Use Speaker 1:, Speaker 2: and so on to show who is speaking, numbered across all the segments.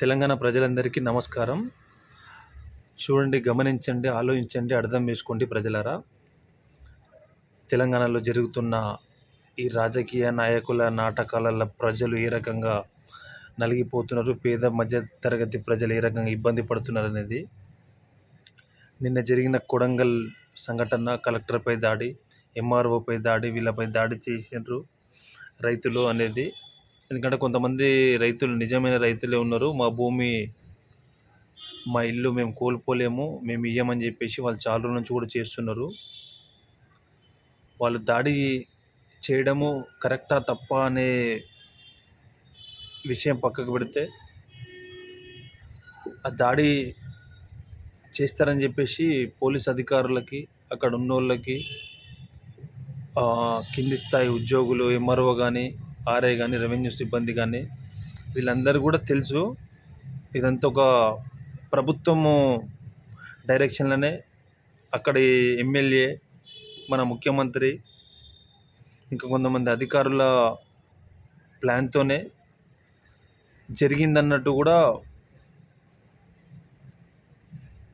Speaker 1: తెలంగాణ ప్రజలందరికీ నమస్కారం. చూడండి గమనించండి ఆలోచించండి అర్థం చేసుకోండి ప్రజలారా. తెలంగాణలో జరుగుతున్న ఈ రాజకీయ నాయకుల నాటకాలలో ప్రజలు ఏ రకంగా నలిగిపోతున్నారు పేద మధ్య తరగతి ప్రజలు ఏ రకంగా ఇబ్బంది పడుతున్నారు అనేది. నిన్న జరిగిన కొడంగల్ సంఘటన కలెక్టర్పై దాడి ఎంఆర్ఓపై దాడి వీళ్ళపై దాడి చేసిండ్రు రైతులు అనేది. ఎందుకంటే కొంతమంది రైతులు నిజమైన రైతులే ఉన్నారు. మా భూమి మా ఇల్లు మేము కోల్పోలేము మేము ఇయ్యమని చెప్పేసి వాళ్ళు చాలా రోజుల నుంచి కూడా చేస్తున్నారు. వాళ్ళు దాడి చేయడము కరెక్టా తప్ప అనే విషయం పక్కకు పెడితే ఆ దాడి చేస్తారని చెప్పేసి పోలీస్ అధికారులకి అక్కడ ఉన్న వాళ్ళకి కింది స్థాయి ఉద్యోగులు ఎంఆర్ఓ కానీ ఆర్ఐ కానీ రెవెన్యూ సిబ్బంది కానీ వీళ్ళందరూ కూడా తెలుసు ఇదంతా ఒక ప్రభుత్వము డైరెక్షన్లోనే. అక్కడి ఎమ్మెల్యే మన ముఖ్యమంత్రి ఇంకా కొంతమంది అధికారుల ప్లాన్తోనే జరిగిందన్నట్టు కూడా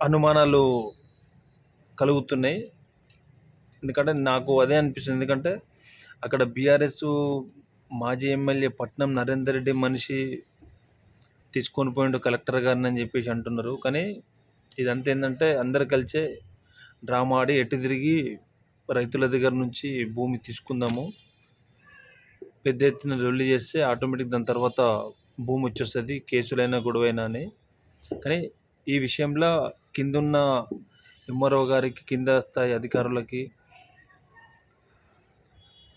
Speaker 1: అనుమానాలు కలుగుతున్నాయి. ఎందుకంటే నాకు అదే అనిపిస్తుంది. ఎందుకంటే అక్కడ బీఆర్ఎస్ మాజీ ఎమ్మెల్యే పట్నం నరేందర్ రెడ్డి మనిషి తీసుకొని పోయిండు కలెక్టర్ గారిని అని చెప్పేసి అంటున్నారు. కానీ ఇదంతా ఏంటంటే అందరు కలిసే డ్రామా ఆడి ఎటు తిరిగి రైతుల దగ్గర నుంచి భూమి తీసుకుందాము పెద్ద ఎత్తున లొల్లి చేస్తే ఆటోమేటిక్ దాని తర్వాత భూమి వచ్చేస్తుంది కేసులైనా గొడవైనా అని. కానీ ఈ విషయంలో కిందున్న ఎంఆర్ఓ గారికి కింద స్థాయి అధికారులకి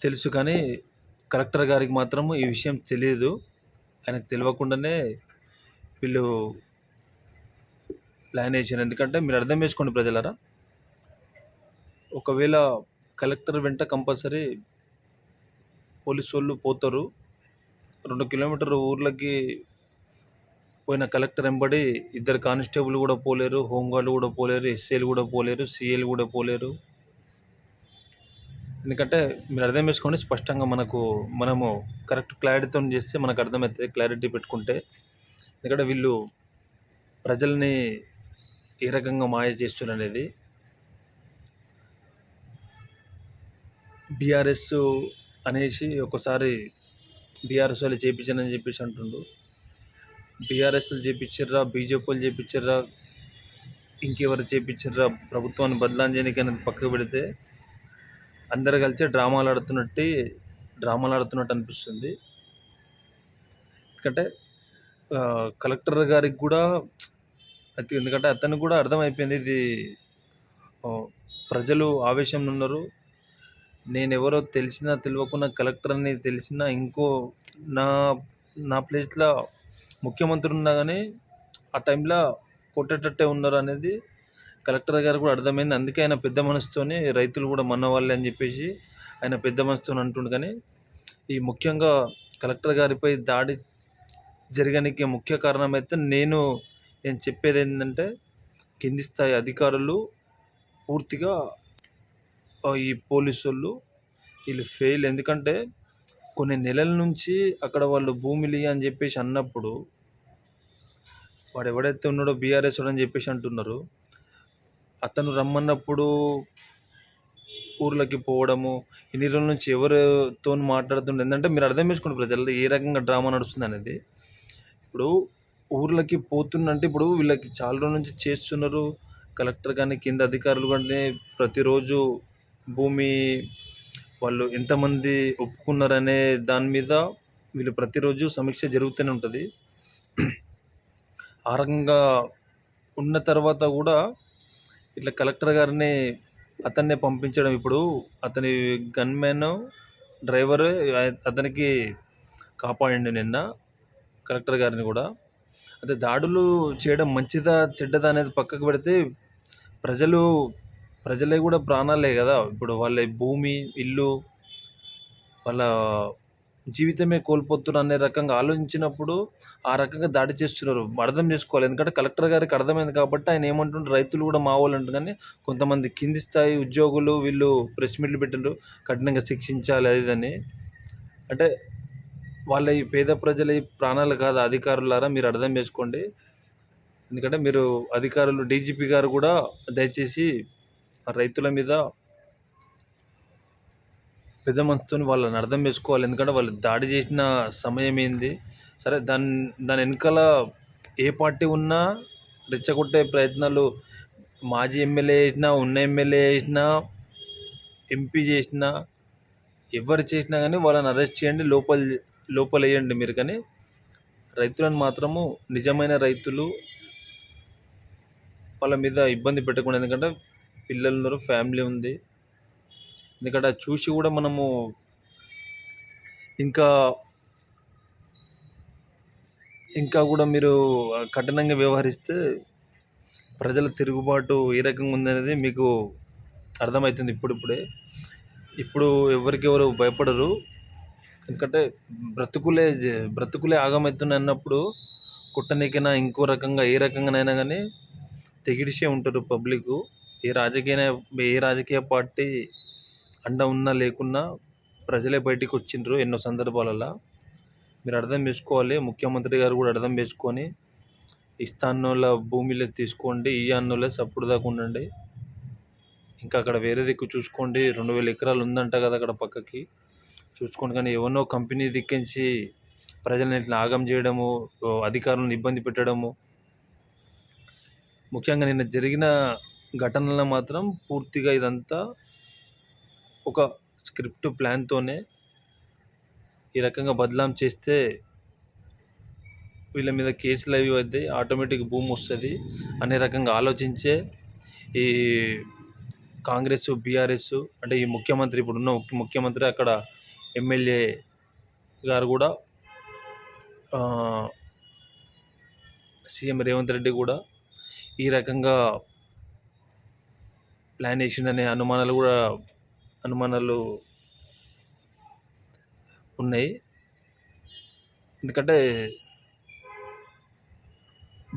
Speaker 1: తెలుసు కానీ కలెక్టర్ గారికి మాత్రం ఈ విషయం తెలియదు ఆయనకు తెలియకుండానే వీళ్ళు ప్లాన్ వేసారు ఎందుకంటే మీరు అర్థం చేసుకోండి ప్రజలరా ఒకవేళ కలెక్టర్ వెంట కంపల్సరీ పోలీసు వాళ్ళు పోతారు. రెండు కిలోమీటర్ ఊర్లకి పోయిన కలెక్టర్ వెంబడి ఇద్దరు కానిస్టేబుల్ కూడా పోలేరు హోంగార్డు కూడా పోలేరు ఎస్ఏలు కూడా పోలేరు సిఏలు కూడా పోలేరు. ఎందుకంటే మీరు అర్థం చేసుకోండి స్పష్టంగా మనకు మనము కరెక్ట్ క్లారిటీతో చేస్తే మనకు అర్థమవుతుంది క్లారిటీ పెట్టుకుంటే. ఎందుకంటే వీళ్ళు ప్రజల్ని ఏ రకంగా మాయ చేస్తున్నారు అనేది బీఆర్ఎస్ అనేసి ఒకసారి బీఆర్ఎస్ వాళ్ళు చేయించానని చెప్పేసి అంటుండు. బీఆర్ఎస్లు చేయించారా బీజేపీ వాళ్ళు చేయించారా ఇంకెవరు చేయించారా ప్రభుత్వాన్ని బదలాం చేయడానికి అనేది పక్కకు పెడితే అందరు కలిసి డ్రామాలు ఆడుతున్నట్టు డ్రామాలు ఆడుతున్నట్టు అనిపిస్తుంది. ఎందుకంటే కలెక్టర్ గారికి కూడా ఎందుకంటే అతనికి కూడా అర్థమైపోయింది ఇది ప్రజలు ఆవేశంలో ఉన్నారు. నేను ఎవరో తెలిసినా తెలియకుండా కలెక్టర్ అని తెలిసినా ఇంకో నా నా ప్లేస్లో ముఖ్యమంత్రి ఉన్నా కానీ ఆ టైంలో కొట్టేటట్టే ఉన్నారు అనేది కలెక్టర్ గారు కూడా అర్థమైంది. అందుకే ఆయన పెద్ద మనసుతోనే రైతులు కూడా మన వాళ్ళే అని చెప్పేసి ఆయన పెద్ద మనసుతో అంటుండు. కానీ ఈ ముఖ్యంగా కలెక్టర్ గారిపై దాడి జరగడానికి ముఖ్య కారణం అయితే నేను నేను చెప్పేది ఏంటంటే కింది స్థాయి అధికారులు పూర్తిగా ఈ పోలీసు వాళ్ళు వీళ్ళు ఫెయిల్ ఎందుకంటే కొన్ని నెలల నుంచి అక్కడ వాళ్ళు భూమిలి అని చెప్పేసి అన్నప్పుడు వాడు ఎవడైతే ఉన్నాడో బీఆర్ఎస్ అని చెప్పేసి అంటున్నారు. అతను రమ్మన్నప్పుడు ఊర్లకి పోవడము ఇన్ని రోజుల నుంచి ఎవరితో మాట్లాడుతుండే ఏంటంటే మీరు అర్థం చేసుకోండి ప్రజలు ఏ రకంగా డ్రామా నడుస్తుంది అనేది. ఇప్పుడు ఊర్లకి పోతున్నంటే ఇప్పుడు వీళ్ళకి చాలా రోజుల నుంచి చేస్తున్నారు. కలెక్టర్ కానీ కింద అధికారులు కానీ ప్రతిరోజు భూమి వాళ్ళు ఎంతమంది ఒప్పుకున్నారనే దాని మీద వీళ్ళు ప్రతిరోజు సమీక్ష జరుగుతూనే ఉంటుంది. ఆ రకంగా ఉన్న తర్వాత కూడా ఇట్లా కలెక్టర్ గారిని అతన్నే పంపించడం ఇప్పుడు. అతని గన్మెన్ డ్రైవర్ అతనికి కాపాడండి నిన్న కలెక్టర్ గారిని కూడా. అదే దాడులు చేయడం మంచిదా చెడ్డదా అనేది పక్కకు పెడితే ప్రజలు ప్రజలే కూడా ప్రాణాలే కదా. ఇప్పుడు వాళ్ళ భూమి ఇల్లు వాళ్ళ జీవితమే కోల్పోతున్నారు అనే రకంగా ఆలోచించినప్పుడు ఆ రకంగా దాడి చేస్తున్నారు. అర్థం చేసుకోవాలి. ఎందుకంటే కలెక్టర్ గారికి అర్థమైంది కాబట్టి ఆయన ఏమంటుండ్రు రైతులు కూడా మా వాళ్ళు అంటారు కానీ కొంతమంది కింది స్థాయి ఉద్యోగులు వీళ్ళు ప్రెస్ మీట్లు పెట్టిండ్రు. కఠినంగా శిక్షించాలి అదిదని అంటే వాళ్ళ ఈ పేద ప్రజల ఈ ప్రాణాలు కాదు అధికారులారా మీరు అర్థం చేసుకోండి. ఎందుకంటే మీరు అధికారులు డీజీపీ గారు కూడా దయచేసి ఆ రైతుల మీద పెద్ద మనసుతో వాళ్ళని అర్థం చేసుకోవాలి. ఎందుకంటే వాళ్ళు దాడి చేసిన సమయం ఏంది? సరే దాని దాని వెనకాల ఏ పార్టీ ఉన్నా రెచ్చగొట్టే ప్రయత్నాలు మాజీ ఎమ్మెల్యే చేసినా ఉన్న ఎమ్మెల్యే చేసినా ఎంపీ చేసినా ఎవరు చేసినా కానీ వాళ్ళని అరెస్ట్ చేయండి లోపల లోపల వేయండి మీరు. కానీ రైతులను మాత్రము నిజమైన రైతులు వాళ్ళ మీద ఇబ్బంది పెట్టకుండా ఎందుకంటే పిల్లలు ఉన్నారు ఫ్యామిలీ ఉంది. ఎందుకంటే చూసి కూడా మనము ఇంకా ఇంకా కూడా మీరు కఠినంగా వ్యవహరిస్తే ప్రజల తిరుగుబాటు ఏ రకంగా ఉందనేది మీకు అర్థమవుతుంది ఇప్పుడిప్పుడే. ఇప్పుడు ఎవరికెవరు భయపడరు. ఎందుకంటే బ్రతుకులే బ్రతుకులే ఆగమవుతున్నాయి అన్నప్పుడు కుట్టనీకైనా ఇంకో రకంగా ఏ రకంగానైనా కానీ తెగిడిసే ఉంటారు పబ్లిక్. ఏ రాజకీయ ఏ రాజకీయ పార్టీ అండ ఉన్నా లేకున్నా ప్రజలే బయటికి వచ్చిండ్రు ఎన్నో సందర్భాలలో. మీరు అర్థం చేసుకోవాలి ముఖ్యమంత్రి గారు కూడా అర్థం చేసుకొని ఇస్తాన్నోళ్ళ భూమిలో తీసుకోండి ఈ అన్నోళ్ళే సప్పుడు దాకా ఉండండి. ఇంకా అక్కడ వేరే దిక్కు చూసుకోండి రెండు వేల ఎకరాలు ఉందంట కదా అక్కడ పక్కకి. చూసుకోండి కానీ ఎవరినో కంపెనీ దిక్కించి ప్రజల్ని ఇట్లా ఆగం చేయడము అధికారులను ఇబ్బంది పెట్టడము. ముఖ్యంగా నిన్న జరిగిన ఘటనలో మాత్రం పూర్తిగా ఇదంతా ఒక స్క్రిప్ట్ ప్లాన్తోనే ఈ రకంగా బదలాం చేస్తే వీళ్ళ మీద కేసులు అవి అవుతాయి ఆటోమేటిక్ భూమి వస్తుంది అనే రకంగా ఆలోచించే ఈ కాంగ్రెస్ బీఆర్ఎస్ అంటే ఈ ముఖ్యమంత్రి ఇప్పుడున్న ముఖ్యమంత్రి అక్కడ ఎమ్మెల్యే గారు కూడా సీఎం రేవంత్ రెడ్డి కూడా ఈ రకంగా ప్లాన్ వేసిండనే అనుమానాలు కూడా అనుమానాలు ఉన్నాయి. ఎందుకంటే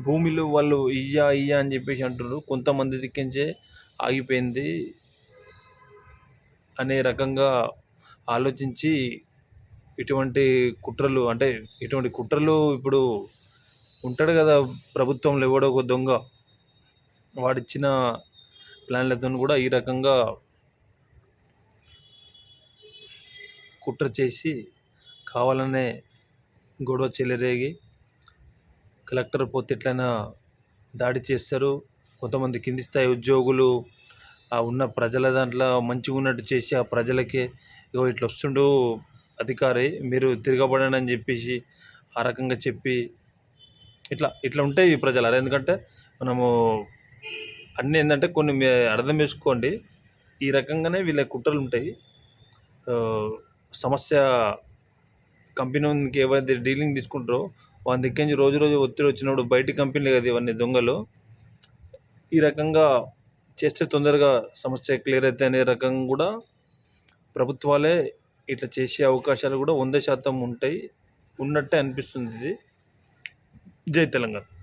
Speaker 1: భూమిలో వాళ్ళు ఇయ్యా ఇయ్యా అని చెప్పేసి అంటున్నారు. కొంతమంది దిక్కించే ఆగిపోయింది అనే రకంగా ఆలోచించి ఇటువంటి కుట్రలు అంటే ఇటువంటి కుట్రలు ఇప్పుడు ఉంటాడు కదా ప్రభుత్వంలో ఎవడో ఒక దొంగ వాడిచ్చిన ప్లాన్లతో కూడా ఈ రకంగా కుట్ర చేసి కావాలనే గొడవ చెలరేగి కలెక్టర్ పోతే ఎట్లయినా దాడి చేస్తారు. కొంతమంది కింది స్థాయి ఉద్యోగులు ఆ ఉన్న ప్రజల దాంట్లో మంచిగా ఉన్నట్టు చేసి ఆ ప్రజలకే ఇగో ఇట్లా వస్తుండు అధికారి మీరు తిరగబడండి అని చెప్పేసి ఆ రకంగా చెప్పి ఇట్లా ఇట్లా ఉంటాయి ఈ ప్రజలు అరే ఎందుకంటే మనము అన్నీ ఏంటంటే కొన్ని అర్థం చేసుకోండి. ఈ రకంగానే వీళ్ళ కుట్రలు ఉంటాయి. సమస్య కంపెనీకి ఎవరైతే డీలింగ్ తీసుకుంటారో వాళ్ళ దగ్గర నుంచి రోజు రోజు ఒత్తిడి వచ్చినప్పుడు బయట కంపెనీలు కదా ఇవన్నీ దొంగలు. ఈ రకంగా చేస్తే తొందరగా సమస్య క్లియర్ అయితే అనే రకంగా కూడా ప్రభుత్వాలే ఇట్లా చేసే అవకాశాలు కూడా వంద శాతం ఉంటాయి. ఉన్నట్టే అనిపిస్తుంది. ఇది జై తెలంగాణ.